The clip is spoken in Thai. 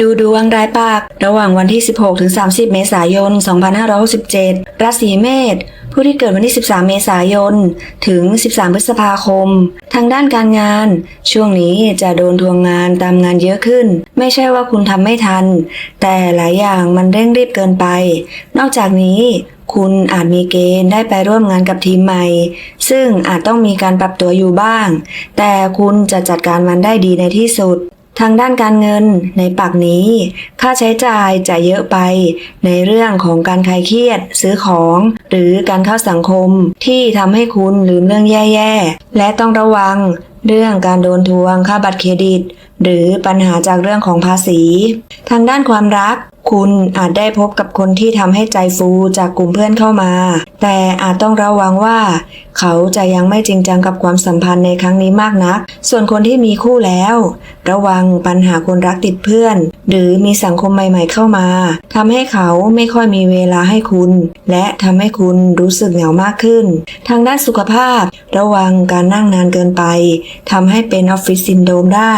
ดูดวงรายปากระหว่างวันที่ 16 ถึง 30 เมษายน 2567 ราศีเมษ ผู้ที่เกิดวันที่ 13 เมษายน ถึง 13 พฤษภาคม ทางด้านการงาน ช่วงนี้จะโดนทวงงานตามงานเยอะขึ้น ไม่ใช่ว่าคุณทำไม่ทัน แต่หลายอย่างมันเร่งรีบเกินไป นอกจากนี้คุณอาจมีเกณฑ์ได้ไปร่วมงานกับทีมใหม่ ซึ่งอาจต้องมีการปรับตัวอยู่บ้าง แต่คุณจะจัดการมันได้ดีในที่สุด ทางด้านการเงินในปักนี้ ค่าใช้จ่ายจะเยอะไป ในเรื่องของการคลายเครียด ซื้อของ หรือการเข้าสังคมที่ทำให้คุณลืมเรื่องแย่ๆ และต้องระวัง เรื่องการโดนทวงค่าบัตรเครดิต หรือปัญหาจากเรื่องของภาษี ทางด้านความรัก คุณอาจได้พบกับคนที่ทำให้ใจฟูจากกลุ่มเพื่อนเข้ามา แต่อาจต้องระวังว่า เขาจะยังไม่จริงจังกับความสัมพันธ์ในครั้งนี้มากนัก ส่วนคนที่มีคู่แล้ว ระวังปัญหาคนรักติดเพื่อน หรือมีสังคมใหม่ ๆ เข้ามาทำให้เขาไม่ค่อยมีเวลาให้คุณ และทำให้คุณรู้สึกเหงามากขึ้น ทางด้านสุขภาพ ระวังการนั่งนานเกินไปทำให้เป็นออฟฟิศซินโดรมได้